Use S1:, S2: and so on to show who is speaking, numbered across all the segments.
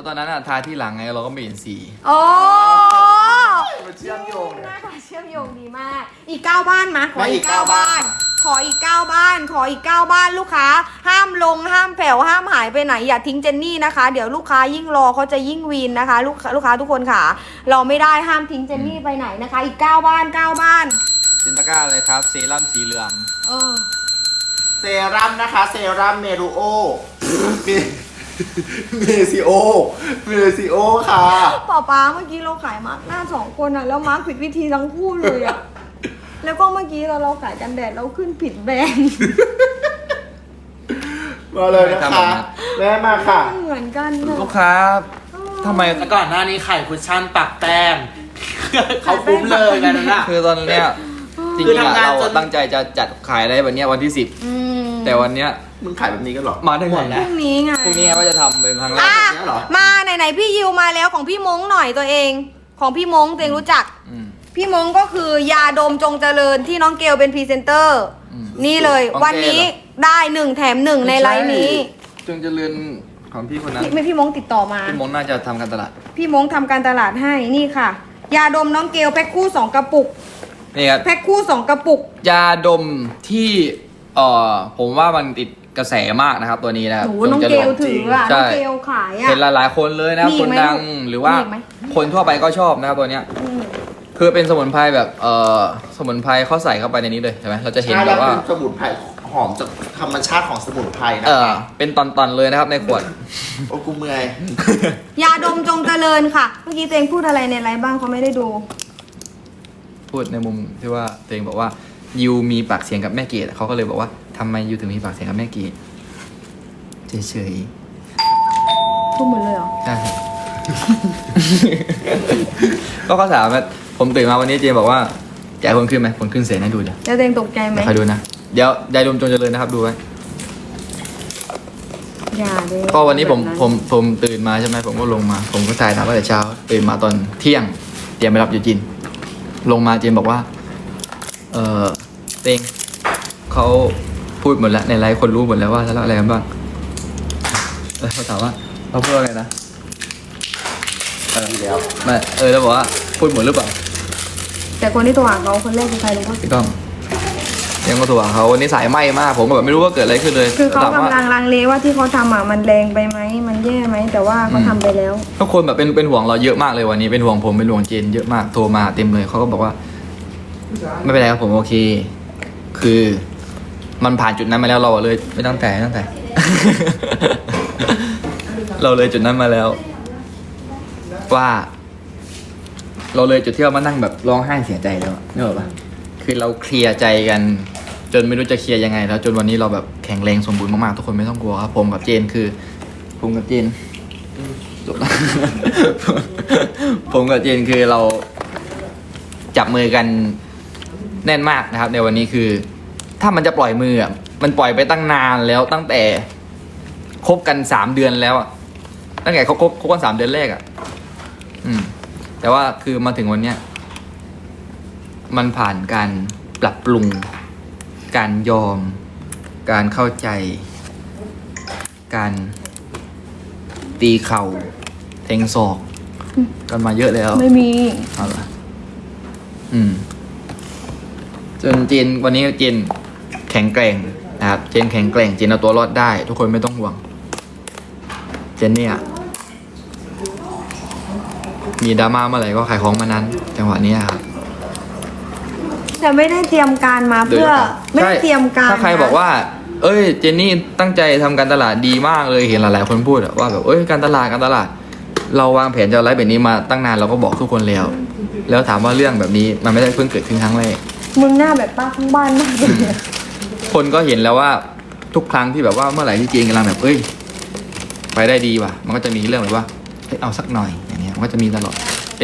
S1: ราะตอนนั้นอะทาที่หลังไงเราก็ไม่เห็นสี
S2: โอ้
S3: มันเชื่อมโยง
S2: ห
S3: เนี่ย
S2: น้าตาเชื่อมโยงดีมาก อีกเก้าบ้านมาขอ
S3: ไม่อี
S2: อีก
S3: ก
S2: เก้า
S3: เก้า
S2: บ้า
S3: บ้านน
S2: ขออีกเก้าบ้าน ขออีกเก้าบ้านลูกค้า ห้ามลงห้ามแผ่วห้ามหายไปไหนอย่าทิ้งเจนนี่นะคะ เดี๋ยวลูกค้ายิ่งรอเขาจะยิ่งวีนนะคะ ลูกค้าลูกค้าทุกคนค่ะ เราไม่ได้ห้ามทิ้งเจนนี่ไปไหนนะคะ อีกเก้าบ้านเก้าบ้าน
S1: จินตะกร้าเลยครับเซรั่มสีเหลือง
S2: เออ
S3: เซรั่มนะคะ เซรั่มเมรูโอเม เมซิโอ เมซิโอค่ะ
S2: ป้าป้าเมื่อกี้เราขายมาร์กหน้าสองคนอะแล้วมาร์กผิดวิธีทั้งคู่เลยอะแล้วก็เมื่อกี้เราเราขายกันแดดเราขึ้นผิดแบรนด์
S3: มาเลยนะคะ แม่มาค่ะ
S2: เหมือนกันนะ
S1: ลูกค้าทำไม
S4: แต่ก่อนหน้านี้ไข่คุชชั่นปักแป้งเขาคุ้มเลยกันนั่นน่ะ
S1: คือตอนเนี้ยจริง
S4: คือ
S1: ๆอะ
S4: ทำงาน
S1: เรา
S4: จ
S1: อะ
S4: น
S1: ตั้งใจจะจัดขายได้วันเนี้ยวันที่สิบ
S2: อืม
S1: แต่วันเนี้ย
S3: มึงขายแบบนี้กันเหรอ
S1: มาได้
S4: หม
S1: ไง
S4: ด
S2: พ
S4: แล้ว
S2: รุ่งนี้ไง
S1: พรุ่งนี้ว่าจะทำเป็นครั้งแรก
S2: อะ
S3: แบบนี้เหรอ
S2: มาไหนๆพี่ยิวมาแล้วของพี่มงหน่อยตัวเอง ของพี่มงตัวเองรู้จัก
S1: อืม
S2: พี่มงก็คือยาดมจงเจริญที่น้องเกลเป็นพรีเซนเตอร์
S1: อืม
S2: นี่เลย
S1: ของ
S2: วันนี้
S1: เกลเหร
S2: ได้หนึ่งแถมหนึ่งในไลน์นี้
S1: จงเจริญของพี่คนนั้น
S2: พี่ไม่พี่มงติดต่อมา
S1: พี่มงน่าจะทำการตลาด
S2: พี่มงทำการตลาดให้นี่ค่ะ ยาดมน้องเกลแพ็คคู่สองกระปุก
S1: นี่ครับ
S2: แพ็คคู่สองกระปุก
S1: ยาดมที่เอ่อผมว่ามันติดก ระแสมากนะครับ ตัวนี้นะครับ
S2: หนูน้อง
S1: จ
S2: เก
S1: ริญ
S2: ลถืออะ
S1: ใช่
S2: น้องเกลขายอะ
S1: เห็นหลายๆคนเลยนะครับ
S2: มีอี
S1: ค
S2: ก
S1: น
S2: ไหม
S1: ดัง
S2: ลูก
S1: หรือว่า
S2: มีอีกไหม
S1: คนทั่วไปก็ชอบนะครับตัวเนี้ย
S2: อืม
S1: คือเป็นสมุนไพรแบบเอ่อสมุนไพรเขาใส่เข้าไปในนี้เลยใช่ไหมเราจะเห็น
S3: ใช่
S1: แบ
S3: แล้ว
S1: บว่า
S3: เป็นสมุนไพรหอมจากธรรมชาติของสมุนไพรนะ
S1: เออ
S3: คะ
S1: เป็นตอนๆเลยนะครับในขวด
S3: โอ้กูเมื่อย
S2: ยาดมจงเจริญค่ะ เมื่อกี้ตัวเองพูดอะไรในไลฟ์บ้างเขาไม่ได้ดู
S1: พูดในมุมที่ว่าตัวเองบอกว่ายูมีปากเสียงกับแม่เกดเขาก็เลยบอกว่า ทำไมยูถึงมีปากเสียงกับแม่เกดเฉย
S2: พูดหมดเลยเหรอ
S1: ๆใช่ก็เขาถามว่าผมตื่นมาวันนี้เจมบอกว่าแกคนขึ้นไหมคนขึ้นเสียงให้ดูเดี๋ยว
S2: แล้วตัวเองตกใจไหม
S1: เดี๋ยวใครดูนะ เดี๋ยวยายดมจงเจริญนะครับดูไว้
S2: อย่าเลย
S1: ก็วันนี้ผม
S2: แบบ
S1: ผมผมตื่นมาใช่ไหมผมก็ลงมา ผมก็ถ่ายทำตั้งแต่เช้า ตื่นมาตอนเที่ยง เตรียมไปรับยูจิน ลงมาเจมบอกว่า เออเต็งเขา พูดหมดแล้วในไลฟ์คนรู้หมดแล้วว่าทะเลาะอะไรกันบ้างแล้วเขาถามว่าเราพูดว่าไงนะเออ
S3: ดีแล้ว
S1: ไม่เออแล้วบอกว่าพูดหมดหรือเปล่า
S2: แต่คนที่โทรหาเขาคนแรกคือใครรู้ปะ
S1: พี่ก้องยังก็ตัวเขาวันนี้สายไหมมาก ผมก็แบบไม่รู้ว่าเกิดอะไรขึ้นเลย
S2: คือเขา
S1: ถมว่
S2: กำลังลังเลว่าที่เขาทำอะมันแรงไปไหมมันแย่ไหมแต่ว่าเขา
S1: อืม
S2: ทำไปแล้ว
S1: ทุกคนแบบเป็นเป็นห่วงเราเยอะมากเลยวันนี้เป็นห่วงผมเป็นห่วงเจนเยอะมากโทรมาเต็มเลยเขาก็บอกว่า ไม่เป็นไรครับผมโอเค คือ มันผ่านจุดนั้นมาแล้วเราเลยไม่ต้องแต่ตั้งแต่ เราเลยจุดนั้นมาแล้ว ว่า เราเลยจุดที่เรามานั่งแบบร้องไห้เสียใจแล้วนึกออกปะคือเราเคลียร์ใจกัน จนไม่รู้จะเคลียร์ยังไง แล้ว จนวันนี้เราแบบแข็งแรงสมบูรณ์มากๆทุกคนไม่ต้องกลัวครับผมกับเจนคือ ผมกับเจนจบแล้วผมกับเจนคือเราจับมือกันแน่นมากนะครับ ในวันนี้คือ ถ้ามันจะปล่อยมืออะมันปล่อยไปตั้งนานแล้วตั้งแต่คบกันสามเดือนแล้วอะตั้งแต่เขาคบคบกันสามเดือนแรกอะ อืม แต่ว่าคือมาถึงวันเนี้ยมันผ่านการปรับปรุง การยอม การเข้าใจ การตีเข่าเทงศอกกันมาเยอะแล้ว
S2: ไม่มี
S1: เอาละอืม จนเจนวันนี้เจน แข็งแกร่งนะครับเจนแข็งแกร่งเจนเอาตัวรอดได้ ทุกคนไม่ต้องห่วง เจนเนี่ย มีดราม่าเมื่อไหร่ก็ขายของมานั้น จังหวะเนี้ยครับ
S2: แต่ไม่ได้เตรียมการมาเพื่อไม่ได้เตรียมการ
S1: ถ้าใคร
S2: นะ
S1: บอกว่า เอ้ย เจนนี่ตั้งใจทำการตลาดดีมากเลยเห็นหลายๆคนพูดอะว่าแบบเอ้ยการตลาดการตลาด เราวางแผนจะเอาไลฟ์แบบนี้มาตั้งนานเราก็บอกทุกคนแล้ว แล้วถามว่าเรื่องแบบนี้มันไม่ได้เพิ่งเกิดขึ้นครั้งแรก
S2: มึงหน้าแบบป้าข้างบ้านมากเลยอะ
S1: คนก็เห็นแล้วว่าทุกครั้งที่แบบว่าเมื่อไหร่ที่เจนกำลังแบบเอ้ย ไปได้ดีว่ะ มันก็จะมีเรื่องแบบว่าเฮ้ยเอาสักหน่อยอย่างเงี้ยมันก็จะมีตลอดเ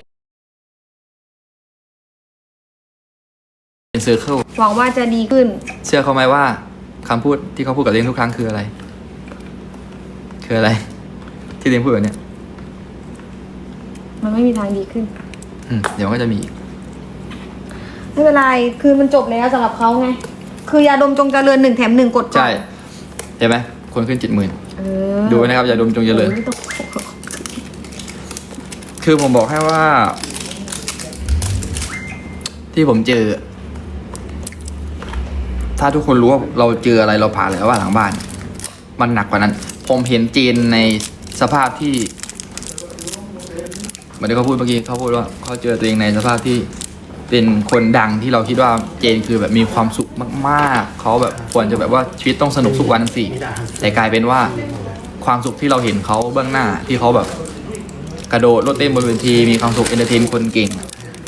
S1: ป็นเซอร์เคิล
S2: หวังว่าจะดีขึ้น
S1: เชื่อเขาไหมว่าคำพูดที่เขาพูดกับเลี้ยงทุกครั้งคืออะไร คืออะไร ที่เลี้ยงพูดแบบเนี้ย
S2: มันไม่มีทางดีขึ้น
S1: อืมเดี๋ยวมันก็จะมีอีก
S2: ไม่เป็นไร คือมันจบแล้วสำหรับเขาไง คือยาดมจงเจริญหนึ่งแถมหนึ่งกดก่อน
S1: ใช่เห็นไหมคนขึ้นเจ็ดหมื่น
S2: เออ
S1: ดูไว้นะครับอย่าดมจงเจริญ
S2: ไม่ต้อง
S1: คือผมบอกให้ว่า ที่ผมเจอ ถ้าทุกคนรู้ว่าเราเจออะไรเราผ่านอะไรว่าหลังบ้าน มันหนักกว่านั้น ผมเห็นเจนในสภาพที่เหมือนที่เขาพูดเมื่อกี้เขาพูดว่าเขาเจอตัวเองในสภาพที่ เป็นคนดังที่เราคิดว่าเจนคือแบบมีความสุขมากๆ เขาแบบควรจะแบบว่าชีวิตต้องสนุกทุกวันสิแต่กลายเป็นว่าความสุขที่เราเห็นเขาเบื้องหน้าที่เขาแบบกระโดดรถเต้นบนเวทีมีความสุขเอนเตอร์เทนคนเก่ง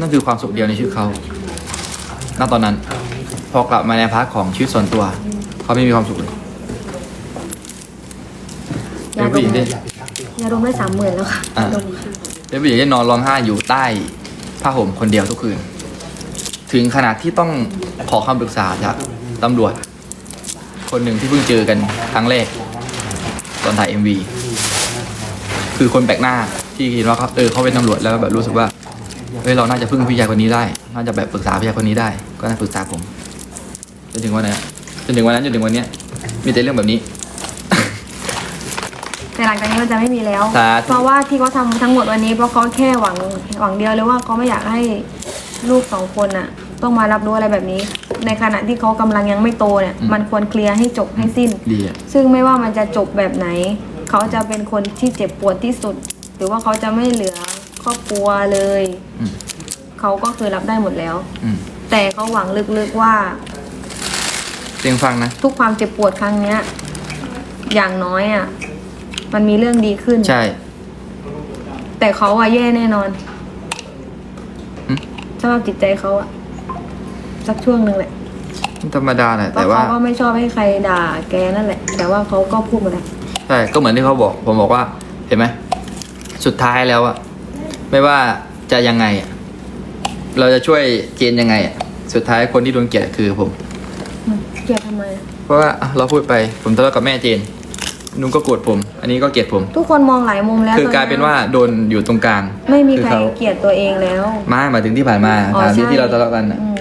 S1: นั่นคือความสุขเดียวในชีวิตเขาณตอนนั้น พอกลับมาในพาร์ทของชีวิตส่วนตัว เขาไม่มีความสุขเลยเป็นผู้หญิงที่
S2: ยาดมได้สามหมื่นแล้วค่ะ
S1: อะ
S2: ยาดม
S1: เป็นผู้หญิงที่นอนร้องไห้อยู่ใต้ผ้าห่มคนเดียวทุกคืน ถึงขนาดที่ต้องขอคำปรึกษาจากตำรวจ คนหนึ่งที่เพิ่งเจอกันครั้งแรก ตอนถ่าย MV คือคนแปลกหน้าที่คิดว่าเขาเออเขาเป็นตำรวจแล้วแบบรู้สึกว่าเฮ้ยเราน่าจะพึ่งพี่ชายคนนี้ได้ น่าจะแบบปรึกษาพี่ชายคนนี้ได้ ก็น่าปรึกษาผมจนถึงวันนั้นจนถึงวันนั้นจนถึงวันเนี้ยมีแต่เรื่องแบบนี้
S2: แต่หลังจากนี้มันจะไม่มีแล้ว
S1: สาธุ
S2: เพราะว่าที่เขาทำทั้งหมดวันนี้เพราะเขาแค่หวังหวังเดียวเลยว่าเขาไม่อยากให้ ลูกสองคนน่ะ ต้องมารับรู้อะไรแบบนี้ ในขณะที่เขากำลังยังไม่โตเนี่ยมันควรเคลียร์ให้จบให้สิ้น
S1: ดีอะ
S2: ซึ่งไม่ว่ามันจะจบแบบไหน เขาจะเป็นคนที่เจ็บปวดที่สุด หรือว่าเขาจะไม่เหลือครอบครัวเลย
S1: อืม
S2: เขาก็คือรับได้หมดแล้ว
S1: อืม
S2: แต่เขาหวังลึกๆว่า
S1: เสียงฟังนะ
S2: ทุกความเจ็บปวดครั้งเนี้ย อย่างน้อยอะ มันมีเรื่องดีขึ้น
S1: ใช่
S2: แต่เขาอะแย่แน่นอน
S1: หึ
S2: สภาพจิตใจเขาอะสักช่วงหนึ่งแหละ
S1: ธรรมดาแหละ
S2: เพ
S1: แต่
S2: ราะ
S1: ว่า
S2: เขาก็ไม่ชอบให้ใครด่าแกนั่นแหละ แต่ว่าเขาก็พูดมาแล้ว
S1: ใช่ก็เหมือนที่เขาบอก ผมบอกว่า เห็นไหมสุดท้ายแล้วอะไม่ว่าจะยังไงอะเราจะช่วยเจนยังไงอะสุดท้ายคนที่โดนเกลียดคือผม
S2: เกลียดทำไมอะ
S1: เพราะว่าอะเราพูดไปผมทะเลาะกับแม่เจน นุ่นก็โกรธผม อันนี้ก็เกลียดผม
S2: ทุกคนมองหลายมุมแล้ว
S1: คือกลายเป็นว่าโดนอยู่ตรงกลาง
S2: ไม่มี
S1: อ
S2: ใคร
S1: เขา
S2: เกลียดตัวเองแล้ว
S1: ไม่หมายถึงที่ผ่านมา
S2: อ๋อ
S1: ตามที่
S2: ใช่
S1: ที่เราทะเลาะกันอะ
S2: อืม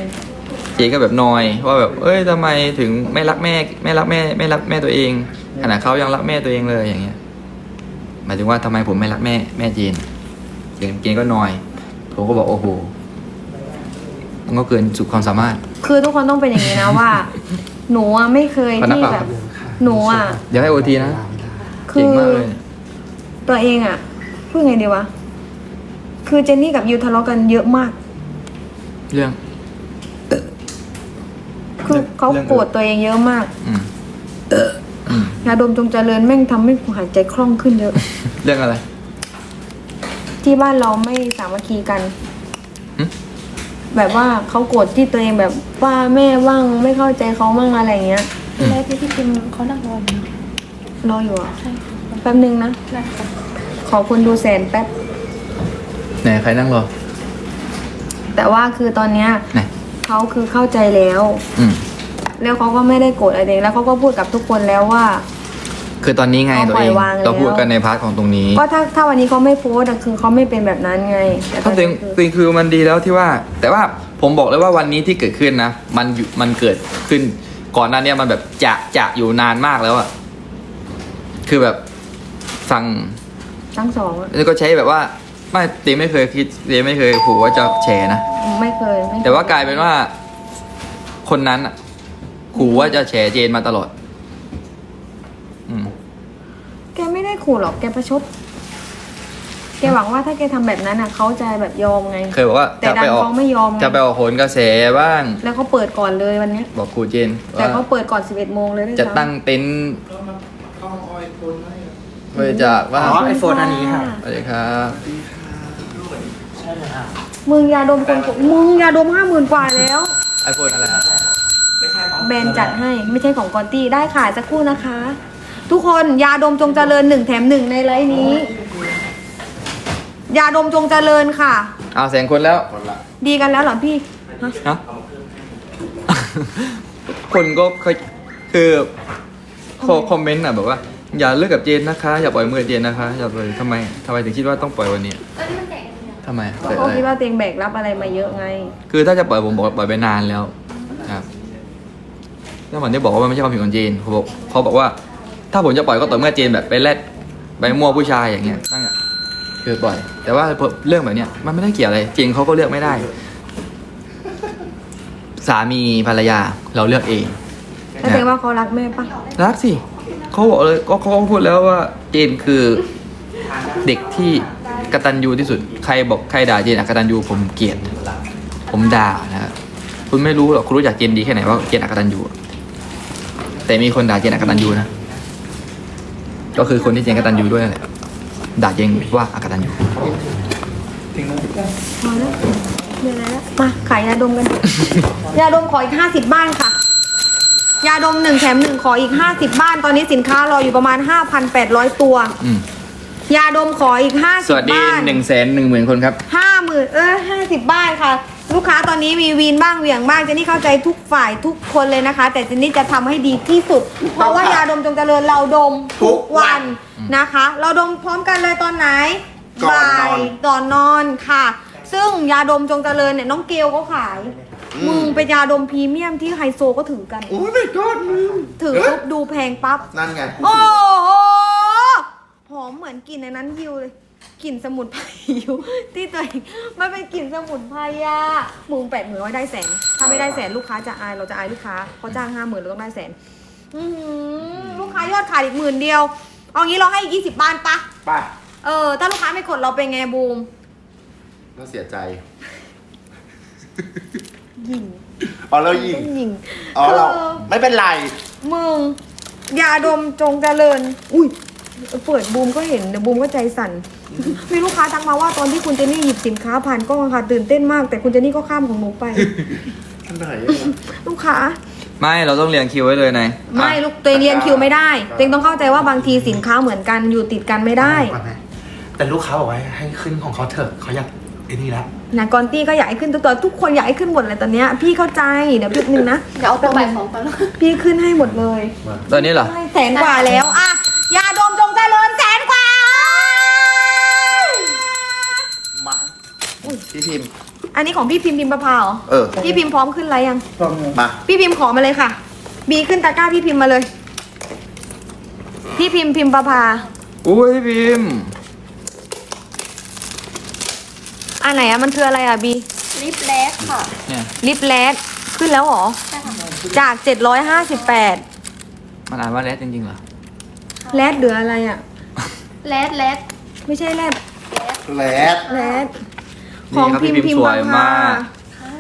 S1: เจก็แบบนอยว่าแบบ เอ้ยทำไมถึงไม่รักแม่ไม่รักแม่ไม่รักแม่ตัวเองขนาดเขายังรักแม่ตัวเองเลยอย่างเงี้ย หมายถึงว่าทำไมผมไม่รักแม่แม่เจนเจนเจนก็นอย ผมก็บอกโอ้โหมันก็เกินสุดความสามารถ
S2: คือทุกคนต้องเป็นอย่างนี้นะว่า หนูอะไม่เคย
S1: ขอนับ
S2: ที่
S1: เปล่า
S2: แบบ หนูอะ
S1: เดี๋ยวให้โอทีนะ
S2: คื
S1: เก่ง
S2: อ
S1: มากเลย
S2: ตัวเองอะพูดไงดีวะ คือเจนนี่กับยูทะเลาะกันเยอะมาก
S1: เรื่อง
S2: คือเขา
S1: เรื่อง
S2: โกรธตัวเองเยอะมาก
S1: อืมอืม
S2: ยาดมจงเจริญแม่งทำให้กูหายใจคล่องขึ้นเยอะ
S1: เรื่องอะไร
S2: ที่บ้านเราไม่สามัคคีกัน
S1: หึ
S2: แบบว่าเขาโกรธที่ตัวเองแบบว่าแม่ว่างไม่เข้าใจเขามั่งอะไรอย่างเงี้ย
S5: แล้วที่พี่จิมเขานั่งรออยู่นะ
S2: รออยู่อะ
S5: ใช่ค่ะ
S2: แป๊บนึงนะ
S5: ได้ค่ะ
S2: ขอคนดูแสนแป๊บ
S1: ไหนใครนั่งรอ
S2: แต่ว่าคือตอนเนี้ย
S1: ไหน
S2: เขาคือเข้าใจแล้ว
S1: อืม
S2: แล้วเขาก็ไม่ได้โกรธอะไรเลยแล้วเขาก็พูดกับทุกคนแล้วว่า
S1: คือตอนนี้ไง
S2: เขา
S1: ตัว
S2: ปล่
S1: เอ
S2: องยวางแล้ว
S1: เราพูดกันในพาร์ทของตรงนี้
S2: ก็ถ้าถ้าวันนี้เขาไม่โพสต์อะคือเขาไม่เป็นแบบนั้นไงแต่ต
S1: ก็
S2: อน
S1: จริ
S2: นี้
S1: ง
S2: คือ
S1: จริงคือมันดีแล้วที่ว่า แต่ว่าผมบอกเลยว่าวันนี้ที่เกิดขึ้นนะ มันอยู่มันเกิดขึ้น ก่อนหน้าเนี้ยมันแบบจะจะอยู่นานมากแล้วอะคือแบบฟัง
S2: ทั้งสองอะ
S1: แล้วก็ใช้แบบว่าไม่เตไม่เคยคิดเตไม่เคยขู่ว่าจะแฉนะ
S2: ไม่เคยไม่เคย
S1: แต่ว่ากลายเป็นว่า คนนั้นอะขู่ว่าจะแฉเจนมาตลอด อืม
S2: แกไม่ได้ขู่หรอกแกประชด แกหวังว่าถ้าแกทำแบบนั้นอะเขาจะแบบยอมไง
S1: เคยบอกว่า
S2: แต่
S1: จะ
S2: ดั
S1: ไป
S2: น
S1: ออก
S2: เขาไม่ยอมไง
S1: จะไปออกโหนกระแสบ้าง
S2: แล้วเขาเปิดก่อนเลยวันเนี้ย
S1: บอกครูเจน
S2: แต่
S1: ว่า
S2: เขาเปิดก่อน 11โมงเลยด้วย
S1: จะ
S2: ซ้ำ
S1: ตั้งเต็นท์บริจาค
S4: อ๋
S1: บ้าง
S4: อไอโฟนอันนี้ค่ะ
S1: สวัสดีครับ
S4: ใช่เลยค่ะ
S2: มึงยาดมคนกดมึงยาดมห้าหมื่นกว่าแล้ว
S1: ไอโฟนอะไรครับ
S4: ไม่ใช่
S2: แบรนด์จัดให้ไม่ใช่ของกอนตี้ได้ขายสักครู่นะคะ ทุกคนยาดมจงเจริญหนึ่งแถมหนึ่งในไลฟ์นี้ ยาดมจงเจริญค่ะ
S1: เอาแสนคนแล้ว
S2: ดีกันแล้วเหรอพี่ฮะ
S1: ฮะ คนก็เคยคือคอคอมเมนต์อะแบบว่า อย่าเลิกกับเจนนะคะ อย่าปล่อยมือกับเจนนะคะ อย่าปล่อยทำไมทำไมถึงคิดว่าต้องปล่อยวันนี้ทำไมเกิด
S2: เขา
S1: อะไร
S2: คิดว่าตัวเองแบกรับอะไรมาเยอะไง
S1: คือถ้าจะปล่อยผมบอกปล่อยไปนานแล้วครับแล้วมันได้บอกว่ามันไม่ใช่ความผิดของเจนเขาบอกเขาบอกว่า ถ้าผมจะปล่อยก็ต่อเมื่อเจนแบบไปแลดไปมั่วผู้ชายอย่างเงี้ย นั่นแหละคือปล่อย แต่ว่าเรื่องแบบเนี้ยมันไม่ได้เกี่ยวอะไรจริงเขาก็เลือกไม่ได้ สามีภรรยาเราเลือกเอง
S2: แล้วแสดงว่าเขารักแม่ปะ
S1: รักสิเขาบอกเลยก็เขาก็พูดแล้วว่าเจนคือเด็กที่กตัญญูที่สุด ใครบอกใครด่าเจนอกตัญญูผมเกลียด ผมด่านะครับคุณไม่รู้หรอกคุณรู้จักเจนดีแค่ไหนว่าเจนอกตัญญูแต่มีคนด่าเจนอกตัญญูนะ ก็คือคนที่เจนกตัญญูด้วยนั่นแหละ ด่าเจนว่าอกตัญญู
S2: พอแล้วเดี๋ยวแล้วมาขายยาดมกัน ยาดมขออีกห้าสิบบ้านค่ะ ยาดมหนึ่งแถมหนึ่งขออีกห้าสิบบ้าน ตอนนี้สินค้ารออยู่ประมาณห้าพันแปดร้อยตัว
S1: อืม
S2: ยาดมขออีกห้า
S1: ส
S2: สิบ
S1: วัสดี
S2: บ้าน
S1: หนึ่งแสนหนึ่งหมื่นคนครับ
S2: ห้าหมื่นเออห้าสิบบ้านค่ะ ลูกค้าตอนนี้มีวีนบ้างเหวี่ยงบ้างเจนนี่เข้าใจทุกฝ่ายทุกคนเลยนะคะ แต่เจนนี่จะทำให้ดีที่สุด เพราะว่ายาดมจงเจริญเราดมทุกวันนะคะ เราดมพร้อมกันเลยตอนไหน
S3: ก่อนนอน
S2: บ่ายก่อนนอนค่ะ ซึ่งยาดมจงเจริญเนี่ยน้องเกลก็ขาย มึงเป็นยาดมพรีเมียมที่ไฮโซก็ถือกัน
S3: โอ้ยไม่กอดมึง
S2: ถือปุ๊บดูแพงปั๊บ
S3: นั่นไง
S2: โอ้โหหอมเหมือนกลิ่นในนั้นยิวเลย กลิ่นสมุนไพรยิวที่ตัวเองมันเป็นกลิ่นสมุนไพรอะมุงแปดหมื่นไว้ได้แสน ถ้าไม่ได้แสนลูกค้าจะอายเราจะอายลูกค้าเขาจ้างห้าหมื่นเราต้องได้แสนอือหือลูกค้ายอดขายอีกหมื่นเดียว เอางี้เราให้อีกยี่สิบบ้านปะ
S3: ไป
S2: เออ ถ้าลูกค้าไม่กดเราเป็นไงบูม
S3: เราเสียใจ
S2: ยิง
S3: อ๋อเรายิง
S2: ต้องยิง
S3: อ๋อเรา
S2: เออ
S3: ไม่เป็นไร
S2: มึงยาดมจงเจริญ อุ้ย เปิดบูมก็เห็นเดี๋ยวบูมก็ใจสั่น มีลูกค้าทักมาว่าตอนที่คุณเจนนี่หยิบสินค้าผ่านกล้องอะค่ะ ตื่นเต้นมาก แต่คุณเจนนี่ก็ข้ามของหนูไป
S3: อันไหน
S2: ลูกค้า
S1: ไม่เราต้องเรียงคิวไว้เลยนาย
S2: ไม่ลูกตัวเองเรียนคิวไม่ได้ตัวเองต้องเข้าใจว่าบางทีสินค้าเหมือนกันอยู่ติดกันไม่ได้
S4: ก่อนนะแต่ลูกค้าบอกว่าให้ขึ้นของเขาเถอะเขาอยากไอ้นี่แล้ว
S2: นะกอนตี้ก็อยากให้ขึ้นทุกตัวทุกคนอยากให้ขึ้นหมดเลยตอนเนี้ยพี่เข้าใจเดี๋ยวแป๊บนึงนะ
S5: เดี๋ยวเอาตัวใหม่ของก่อน
S2: พี่ขึ้นให้หมดเลย
S1: ตอนนี้เหรอ
S2: แสนกว่าแล้วอะ อันนี้ของพี่พิมพ์พิมพ์ประพาเหรอ
S3: เออ
S2: พี่พิมพ์พร้อมขึ้นไรยัง
S3: มา
S2: พี่พิมพ์ขอมาเลยค่ะ บีขึ้นตะกร้าพี่พิมพ์มาเลย พี่พิมพ์พิมพ์ประพา
S1: อุ้ยพิมพ์
S2: อันไหนอะมันคืออะไรอะบี
S5: ลิปแลสค่ะ
S1: เนี่ย
S2: ลิปแลสขึ้นแล้วเหรอ
S5: ใช่ค่ะ
S2: จาก 758
S1: มันอ่านว่าแรดจริงๆเหรอ
S2: แลสเหลืออะไรอะ
S5: แลสแลส
S2: ไม่ใช่แลส
S3: แลด
S2: แลส ข
S1: นี่
S2: อง
S1: ครับ
S2: พิ
S1: พี่
S2: มพ์
S1: พิ
S2: พิ
S1: ม
S2: ม
S1: พ์
S2: พ์
S1: ส
S2: ป
S1: วย
S2: ระ
S1: มา
S2: พาก
S5: ค่ะ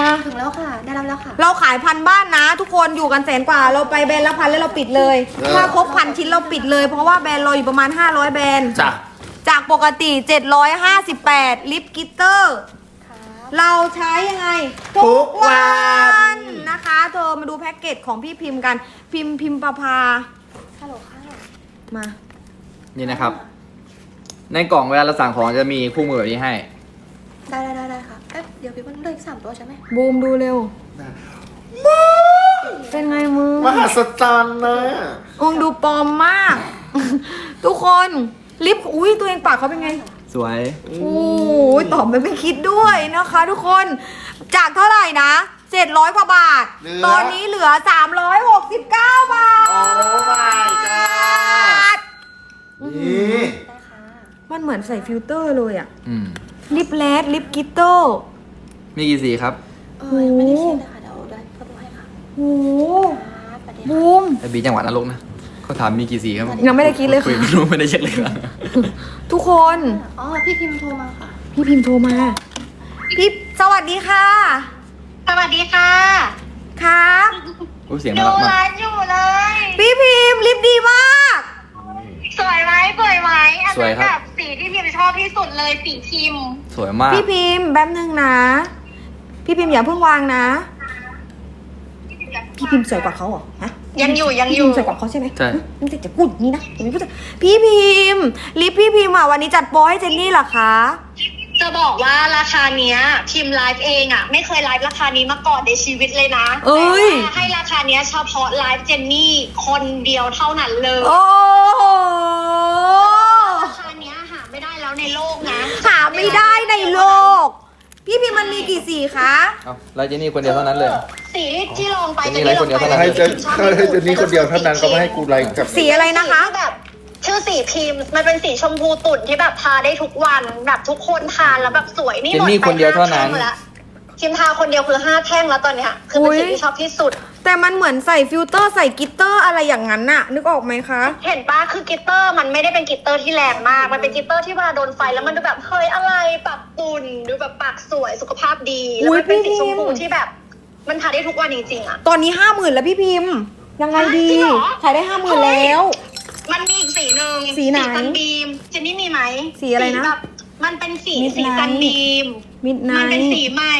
S2: มา
S5: ถึงแล้วค่ะ ได้รับแล้วค่ะ
S2: เราขายพันบ้านนะ ทุกคนอยู่กันแสนกว่า เราไปแบรนด์ละพันแล้วเราปิดเลยถ้าครบพันชิ้นเราปิดเลย เพราะว่าแบรนด์เราอยู่ประมาณ 500 แบรนด์
S3: จ้ะ
S2: จากปกติ 758 ลิปกลิตเตอร์เราใช้ยังไงทุกวันนะคะ เธอมาดูแพ็กเกจของพี่พิมพ์กันพิมพ์พิมพ์ประพา
S5: ฮัลโหลค่ะ
S2: มา
S1: นี่นะครับ ในกล่องเวลาเราสั่งของจะมีคู่มือแบบนี้ให้
S5: ได้ได้ได้ได้ค่ะเอ๊ะเดี๋ยวพี่มันเลขสามตัวใช่ไหม
S2: บูมดูเร็ว เป็นไงมึง
S3: มหัศจรรย์นะ
S2: องดูปลอมมาก ทุกคนลิปอุ้ยตัวเองปากเขาเป็นไง
S1: สวย
S2: โอ้ยตอบแบบไม่คิดด้วยนะคะ ทุกคนจากเท่าไหร่นะ700กว่าบาท ตอนนี้เหลือ 369 บาท
S3: โอ้ my god นี่
S5: ได้ค่ะ
S2: มันเหมือนใส่ฟิลเตอร์เลยอะ
S1: อืม
S2: ลิปแลสลิปกลิตเตอร์
S1: มีกี่สีครับ
S5: เออยังไม่ได้คิดเลยค่ะเดี๋ยวได้เพิ่มให้ค่ะ
S2: โอ้
S5: ครับประเดี๋ยว
S2: บูม
S1: แต่บีจังหวัดนรกนะเขาถามมีกี่สีครับ
S2: ยังไม่ได้คิดเลย
S1: คุย
S2: ค่ะ
S1: ไม่รู้ไม่ได้เช็คเลยครับ
S2: ทุกคน
S5: อ๋อพี่พิมพ์โทรมาค่ะ
S2: พี่พิมพ์โทรมา พี่สวัสดีค่ะ
S6: สวัสดีค่ะ
S2: ครับ
S1: อุ้ยเสียง
S6: ดู
S1: น่ารักมาก
S6: ร้านอยู่เลย
S2: พี่พิมพ์ลิปดีมาก
S6: สวยไหมสวยไหมอัน
S1: สวย
S6: นั้น
S1: ครับ
S6: แบบสีที่พิมชอบที่สุดเลยสีครีม
S1: สวยมาก
S2: พี่พิมพ์แป๊บนึงนะ พี่พิมพ์อย่าเพิ่งวางนะ พี่พิมพ์สวยกว่าเขาเหรอฮะ
S6: ยังอยู่ยัง
S2: พี่
S6: อ
S2: พิ
S6: ยู่
S2: มพ์สวยกว่าเขาใช่ไหม
S1: ใช่
S2: มึงจะพูดอย่างนี้นะอย่าไปพูดจะพี่พิมพ์ลิปพี่พิมพ์อะวันนี้จัดโปรให้เจนนี่เหรอคะ
S6: จะบอกว่าราคาเนี้ยพิมไลฟ์เองอะ ไม่เคยไลฟ์ราคานี้มาก่อนในชีวิตเลยนะ
S2: เอ้ย
S6: แต่ว่าให้ราคาเนี้ยเฉพาะไลฟ์เจนนี่คนเดียวเท่านั้นเลย
S2: โอ้โห
S6: ราคาเนี้ยหาไม่ได้แล้วใน โลกนะ
S2: หาไม่ได้ในโลก พี่พิมพ์มันมีกี่สีคะ
S1: เอาไลน์เจนี่คนเดียวเท่านั้นเลย
S6: สีที่ลองไป
S1: เจนนี่ไลฟ์คนเดียวเท่านั้น
S3: ให้เจนให้เจนนี่คนเดียวเท่านั้นก็ไม่ให้กูไลค์กับ
S2: สีอะไรนะคะ
S6: แบบชื่อสีพิมพ์มันเป็นสีชมพูตุ่นที่แบบทาได้ทุกวันแบบทุกคนทานแล้วแบบสวยนี่
S1: เจ
S6: หม
S1: น
S6: ด
S1: นี่
S6: ไป
S1: คนเดียวเท่านั้น
S6: ห้แท่งแล้วคิมทาคนเดียวคือห้าแท่งแล้วตอนเนี้ยคือเป็น
S2: อุ๊ย
S6: สีที่ชอบที่สุด
S2: แต่มันเหมือนใส่ฟิลเตอร์ใส่กลิตเตอร์อะไรอย่างนั้นน่ะ นึกออกไหมคะ
S6: เห็นปะคือกลิตเตอร์มันไม่ได้เป็นกลิตเตอร์ที่แรงมาก มันเป็นกลิตเตอร์ที่เวลาโดนไฟแล้วมันดูแบบเฮ้ยอะไรปากตุ่นดูแบบปากสวยสุขภาพดี แล้วมันเป็นสีชมพูที่แบบ มันทาได้ทุกวันจริงๆอะ
S2: ตอนนี้ห้าหมื่นแล้วพี่พิมพ์ ยังไงดี
S6: จริงเหรอ
S2: ขายได้ห้าหมื่นแล้ว
S6: มันมีอีกสีหนึ่ง
S2: สีไหน
S6: ซันบีมเจนนี่มีไหม
S2: สีอะไรนะ
S6: แบบมันเป็นสี
S2: Midnight
S6: สีซันบีม
S2: มิดไน
S6: มันเป็น
S2: ท์
S6: สีใหม่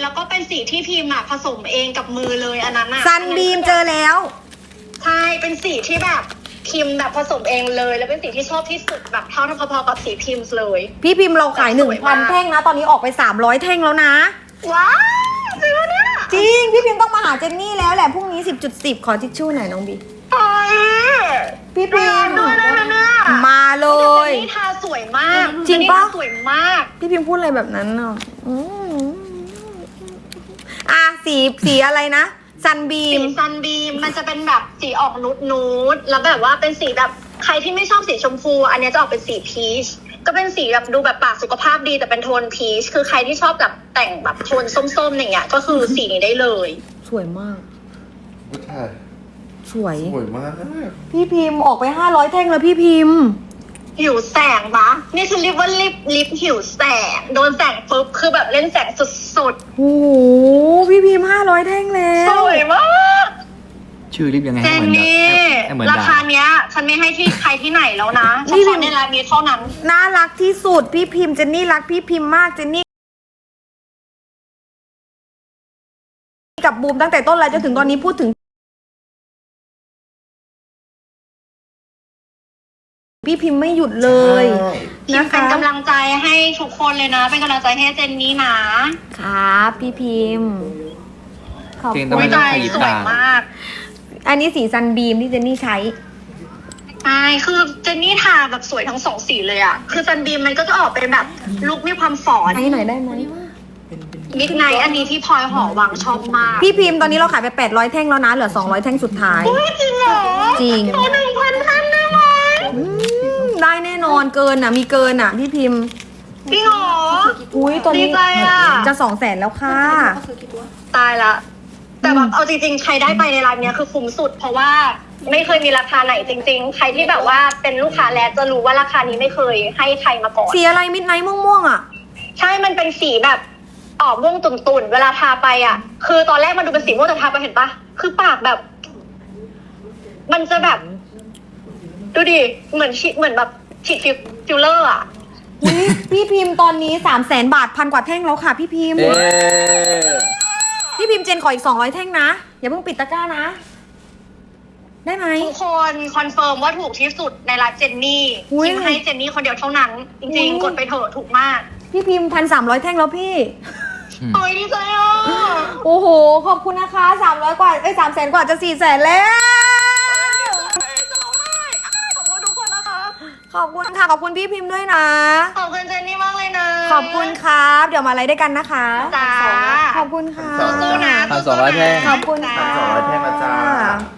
S6: แล้วก็เป็นสีที่พิมพ์อะผสมเองกับมือเลยอันนั้นอะ
S2: ซันบีมเจอแล้ว
S6: ใช่เป็นสีที่แบบพิมพ์แบบผสมเองเลย แล้วเป็นสีที่ชอบที่สุดแบบเท่าเท่าพอๆกับสีพิมพ์เลย
S2: พี่พิมพ์เราขาย
S6: ส
S2: หนึ่ง
S6: วย
S2: พัน
S6: มาก
S2: แท่งนะ ตอนนี้ออกไปสามร้อยแท่งแล้วนะ
S6: ว้าวจริงปะเนี่ย
S2: จริง พี่พิมพ์ต้องมาหาเจนนี่แล้วแหละพรุ่งนี้สิบจุดสิบขอทิชชู่หน่อยน้องบี
S6: โอ้ย
S2: พี่พิมพ์
S6: ด้วยได้ไหมเนี่ย
S2: มาเลย
S6: เจนนี่ทาสวยมาก
S2: จริงปะ
S6: เจนนี่ทาสวยมาก
S2: พี่พิมพ์พูดอะไรแบบนั้นเนาะอืม อะสีสีอะไรนะซันบี
S6: สี
S2: ม
S6: ซันบีมมันจะเป็นแบบสีออกนูดนูดๆแล้วแบบว่าเป็นสีแบบใครที่ไม่ชอบสีชมพู อันเนี้ยจะออกเป็นสีพีชก็เป็นสีแบบดูแบบปากสุขภาพดีแต่เป็นโทนพีชคือใครที่ชอบแบบแต่งแบบโทนส้มๆอย่างเงี้ยก็คือสีนี้ได้เลย
S2: สวยมาก
S3: ผู้ชาย
S2: สวย
S3: สวยมาก
S2: พี่พิมพ์ออกไปห้าร้อยแท่งแล้วพี่พิมพ์
S6: หิวแสงปะนี่คือลิปว่าลิปลิปหิวแสง โดนแสงปุ๊บคือแบบเล่นแสงสุด
S2: โอ้โหพี่พิมพ์ห้าร้อยแท่งแล้
S6: ๆส
S2: ว
S6: วยมาก
S1: ชื่อรีบยังไง
S6: เจ
S1: ให้
S6: น
S1: เหมือนแบบ
S6: นี่
S1: ให้เหมือน
S6: รา
S1: ดา
S6: คาเนี้ย ฉันไม่ให้ที่ใครที่ไหนแล้วนะเฉ
S2: นี่
S6: พาะในร้านนี้เท่านั้น
S2: น่ารักที่สุดพี่พิมพ์เจนนี่รักพี่พิมพ์มากเจนนี่กับบูมตั้งแต่ต้นแล้วจนถึงตอนนี้พูดถึง พี่พิมพ์ไม่หยุดเลย
S3: ใช่
S6: พิม
S2: นะ
S6: พ์เป็น
S2: คะ
S6: กำลังใจให้ทุกคนเลยนะ เป็นกำลังใจให้เจนนี่นะ ครับ
S2: พี่พิมพ์ขอบ
S1: เจน
S2: คุ
S1: ทำไม
S2: ณ
S1: ต้
S6: ใจ
S1: องขยิบ
S6: สวย
S1: ตา
S6: มาก
S2: อันนี้สีซันบีมที่เจนนี่ใช้
S6: ใช่ คือเจนนี่ทาแบบสวยทั้งสองสีเลยอะคือซันบีมมันก็จะออกเป็นแบบลุคมีความฝอน
S2: ให้หน่อยได้ไหม
S6: มิดไนท์อันนี้ที่พลอยหอวังชอบมาก
S2: พี่พิมพ์ตอนนี้เราขายไป 800 แท่งแล้วนะ เหลือ 200 แท่งสุดท้าย
S6: อุ๊ยจริงเหรอ
S2: จริง
S6: โอ้หนึ่งพันท่านได้ไหม
S2: อืม ได้แน่นอนเกินอะ มีเกินอะพี่พิมพ์
S6: จริงเหรอ
S2: อุ้ยตอนนี้
S6: ดีใจอะ
S2: จะสองแสนแล้วค่ะ
S5: ก็ซื้อกี่ตัว
S6: ตายละ แต่แบบเอาจริงๆ ใครได้ไปในร้านเนี้ยคือคุ้มสุด เพราะว่าไม่เคยมีราคาไหนจริง ๆ ใครที่แบบว่าเป็นลูกค้าแล้วจะรู้ว่าราคานี้ไม่เคยให้ใครมาก่อน
S2: สีอะไรมิดไนท์ม่วงๆอะ
S6: ใช่มันเป็นสีแบบออกม่วงตุ่นๆ เวลาทาไปอะ คือตอนแรกมันดูเป็นสีม่วงแต่ทาไปเห็นปะคือปากแบบ มันจะแบบ ดูดิ เหมือนฉีดเหมือนแบบฉีดฟิลเลอร์อะ
S2: อุ้ยพี่พิมพ์ตอนนี้3 0 0แสนบาทพันกว่าแท่งแล้วค่ะ พี่พิมพ์
S1: เอ๊ะ
S2: พี่พิมพ์เจนขออีก 200 แท่งนะ อย่าเพิ่งปิดตะกร้านะ ได้ไหม
S6: ทุกคนคอนเฟิร์มว่าถูกที่สุดในร้านเจนนี่
S2: อุ๊ย
S6: คิมให้เจนนี่คนเดียวเท่านั้นจ
S2: อุ๊
S6: ริง
S2: ย
S6: ๆ กดไปเถอะถูกมาก
S2: พี่พิมพ์พันสามร้อยแท่งแล้วพี่
S6: โอ้ยดีใจอะ
S2: โอ้โห ขอบคุณนะคะสามร้อยกว่า เอ้ยสามแสนกว่าจะสี่แสนแล้ว ขอบคุณค่ะ ขอบคุณพี่พิมพ์ด้วยนะ
S6: ขอบคุณเจนนี่มากเลยนะ
S2: ขอบคุณครับ เดี๋ยวมาไลฟ์ด้วยกันนะคะ
S6: จ้า
S2: ขอบคุณค่ะ
S6: สู้ๆนะ
S1: พันสองร้อยแท่ง
S2: ขอบคุณ
S6: จ้า
S2: ค่ะ
S3: พันสองร้อยแท่งนะจ๊ะ